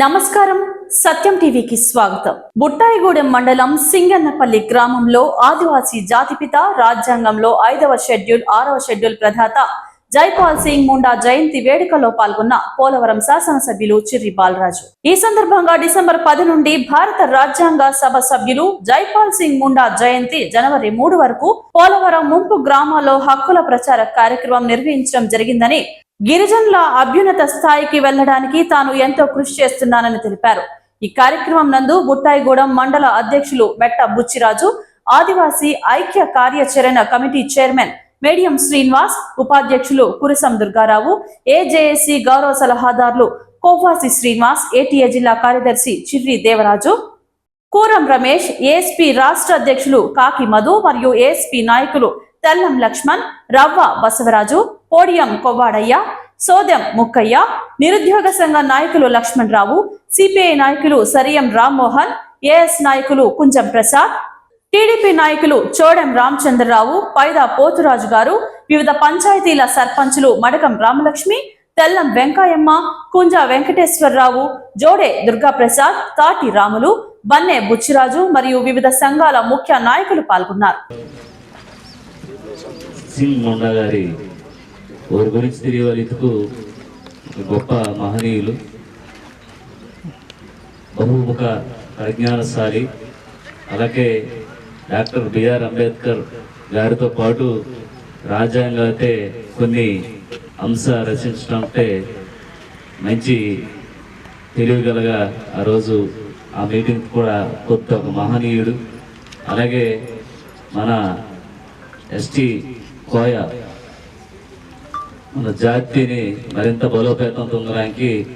నమస్కారం. సత్యం టీవీకి స్వాగతం. బుట్టాయిగూడెం మండలం సింగన్నపల్లి గ్రామంలో ఆదివాసీ జాతిపిత రాజ్యాంగంలో ఐదవ షెడ్యూల్ ఆరవ షెడ్యూల్ ప్రధాత జైపాల్ సింగ్ ముండా జయంతి వేడుకలో పాల్గొన్న పోలవరం శాసనసభ్యులు చిర్రి బాలరాజు. ఈ సందర్భంగా డిసెంబర్ పది నుండి భారత రాజ్యాంగ సభ సభ్యులు జైపాల్ సింగ్ ముండా జయంతి జనవరి మూడు వరకు పోలవరం ముంపు గ్రామాల్లో హక్కుల ప్రచార కార్యక్రమం నిర్వహించడం జరిగిందని గిరిజనుల అభ్యున్నత స్థాయికి వెళ్ళడానికి తాను ఎంతో కృషి చేస్తున్నానని తెలిపారు. ఈ కార్యక్రమం నందు బుట్టాయిగూడెం మండల అధ్యక్షులు మెట్ట బుచ్చిరాజు ఆదివాసీ ఐక్య కార్యాచరణ కమిటీ చైర్మన్ మేడియం శ్రీనివాస్ ఉపాధ్యక్షులు కురిసం దుర్గారావు ఏజేఏసీ గౌరవ సలహాదారులు కోవాసి శ్రీనివాస్ ఏటీఏ జిల్లా కార్యదర్శి చిర్రి దేవరాజు కూరం రమేష్ ఏఎస్పీ రాష్ట్ర అధ్యక్షులు కాకి మధు మరియు ఏఎస్పీ నాయకులు తెల్లం లక్ష్మణ్ రవ్వ బసవరాజు పోడియం కొవ్వాడయ్య సోదెం ముక్కయ్య నిరుద్యోగ సంఘ నాయకులు లక్ష్మణ్ రావు సిపిఐ నాయకులు సరియం రామ్మోహన్ ఏఎస్ నాయకులు కుంజం ప్రసాద్ టీడీపీ నాయకులు చోడెం రామచంద్రరావు పైదా పోతురాజు గారు వివిధ పంచాయతీల సర్పంచులు మడకం రామలక్ష్మి తెల్లం వెంకాయమ్మ కుంజ వెంకటేశ్వరరావు జోడే దుర్గాప్రసాద్ తాటి రాములు బన్నె బుచ్చిరాజు మరియు వివిధ సంఘాల ముఖ్య నాయకులు పాల్గొన్నారు. వారి గురించి తెలియవాళ్ళకు గొప్ప మహనీయులు. బహుముఖ ప్రజ్ఞానశాలి. అలాగే డాక్టర్ బిఆర్ అంబేద్కర్ గారితో పాటు రాజ్యాంగ అయితే కొన్ని అంశ రచించడం అంటే మంచి తెలివిగలగా ఆ రోజు ఆ మీటింగ్ కూడా కొత్త ఒక మహనీయుడు. అలాగే మన ఎస్టీ కోయ మన జాతిని మరింత బలోపేతం పొందడానికి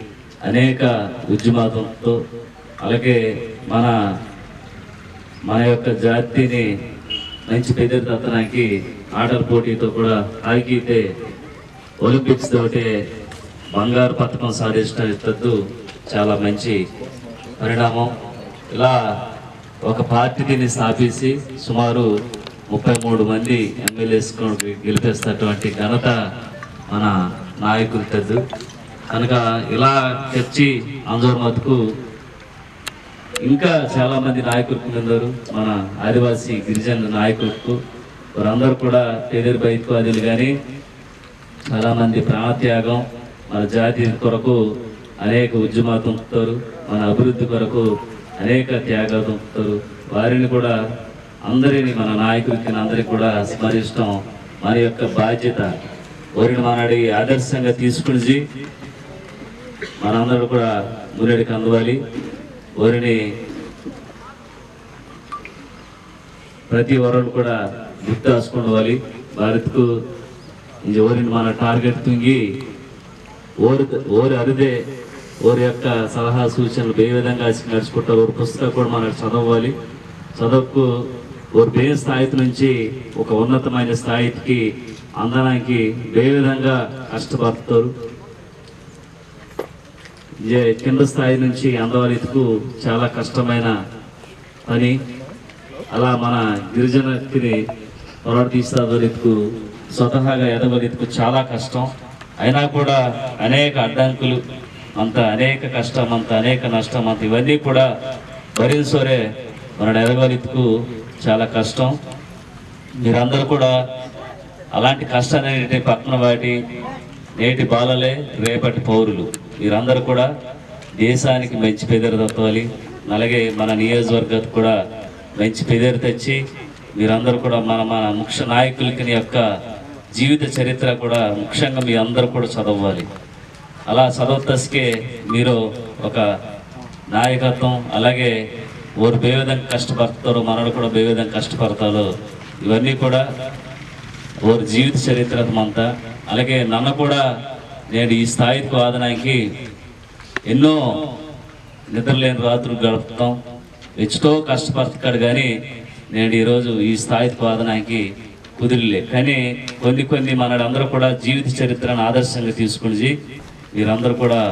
అనేక ఉద్యమాలతో అలాగే మన మన యొక్క జాతిని మంచి పెద్దతనానికి ఆటల పోటీతో కూడా ఆగితే ఒలింపిక్స్ తోటే బంగారు పథకం సాధించడం చాలా మంచి పరిణామం. ఇలా ఒక పార్టీని స్థాపించి సుమారు ముప్పై మూడు మంది ఎమ్మెల్యేస్ గెలిపేస్తున్నటువంటి ఘనత మన నాయకులు తెద్దు. కనుక ఇలా తెచ్చి అంజోర్మత్కు ఇంకా చాలామంది నాయకులు ఉన్నారు. మన ఆదివాసీ గిరిజన నాయకులకు వారందరూ కూడా పేదరి బైత్వాదులు కానీ చాలామంది ప్రాణత్యాగం మన జాతి కొరకు అనేక ఉద్యమాలు పొందుతారు మన అభివృద్ధి కొరకు అనేక త్యాగాలు పొందుతారు వారిని కూడా అందరిని మన నాయకులకి అందరికీ కూడా స్మరిస్తాం. మన యొక్క బాధ్యత వారిని మనడి ఆదర్శంగా తీసుకుని మనందరూ కూడా మున్నడికి అందవాలి. వారిని ప్రతి వరలు కూడా గుర్తు రాసుకోవాలి భారత్కు ఓరిని మన టార్గెట్ తుంగి ఓరి ఓరి అరిదే ఓరి యొక్క సలహా సూచనలు ఏ విధంగా నడుచుకుంటారు ఓరి పుస్తకం కూడా మనం చదవాలి. చదువుకు ఓరి బే స్థాయి నుంచి ఒక ఉన్నతమైన స్థాయికి అందడానికి ఏ విధంగా కష్టపడతారు? కింద స్థాయి నుంచి అందవలికు చాలా కష్టమైన పని. అలా మన గిరిజనకి పోరాట స్వతహాగా ఎదవరికు చాలా కష్టం. అయినా కూడా అనేక అడ్డంకులు అంత అనేక కష్టం అంత అనేక నష్టం అంత ఇవన్నీ కూడా భరించోరే మన ఎదవరికు చాలా కష్టం. మీరందరూ కూడా అలాంటి కష్టాన్ని పక్కన వాటి నేటి బాలలే రేపటి పౌరులు. మీరందరూ కూడా దేశానికి మంచి పెదరు తత్వాలి అలాగే మన నియోజకవర్గానికి కూడా మంచి పెదరు తెచ్చి మీరందరూ కూడా మన మన ముఖ్య నాయకులకి యొక్క జీవిత చరిత్ర కూడా ముఖ్యంగా మీ అందరూ కూడా చదవాలి. అలా చదవతస్కే మీరు ఒక నాయకత్వం అలాగే వారు ఏ విధంగా కష్టపడతారో మనడు కూడా ఏ విధంగా కష్టపడతారో ఇవన్నీ కూడా వారి జీవిత చరిత్ర అంతా. అలాగే నన్ను కూడా నేను ఈ స్థాయికి వాదనానికి ఎన్నో నిద్రలేని రాత్రులు గడుపుతాం. ఎచ్చుతో కష్టపడతాడు కానీ నేను ఈరోజు ఈ స్థాయికి వాదనానికి కుదిరిలే. కానీ కొన్ని కొన్ని మనడందరూ కూడా జీవిత చరిత్రను ఆదర్శంగా తీసుకుని మీరందరూ కూడా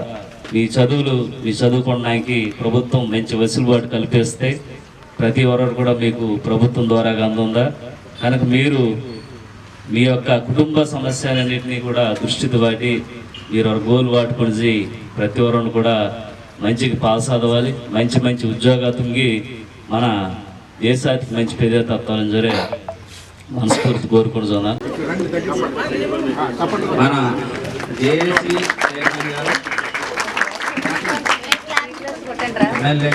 మీ చదువులు మీ చదువుకోవడానికి ప్రభుత్వం మంచి వెసులుబాటు కల్పిస్తే ప్రతి ఒక్కరు కూడా మీకు ప్రభుత్వం ద్వారా అందుందా కనుక మీరు మీ యొక్క కుటుంబ సమస్యలన్నింటినీ కూడా దృష్టితో వాటి మీరు ఒక గోల్ వాటుకొని ప్రతి ఒక్కరిని కూడా మంచిగా పాస్ అవ్వాలి మంచి మంచి ఉద్యోగాతుంగి మన దేశానికి మంచి పేద తత్వాలని జరే మనస్ఫూర్తి కోరుకుంటున్నాను. మన జేఏసీ గారు. ఎమ్మెల్యే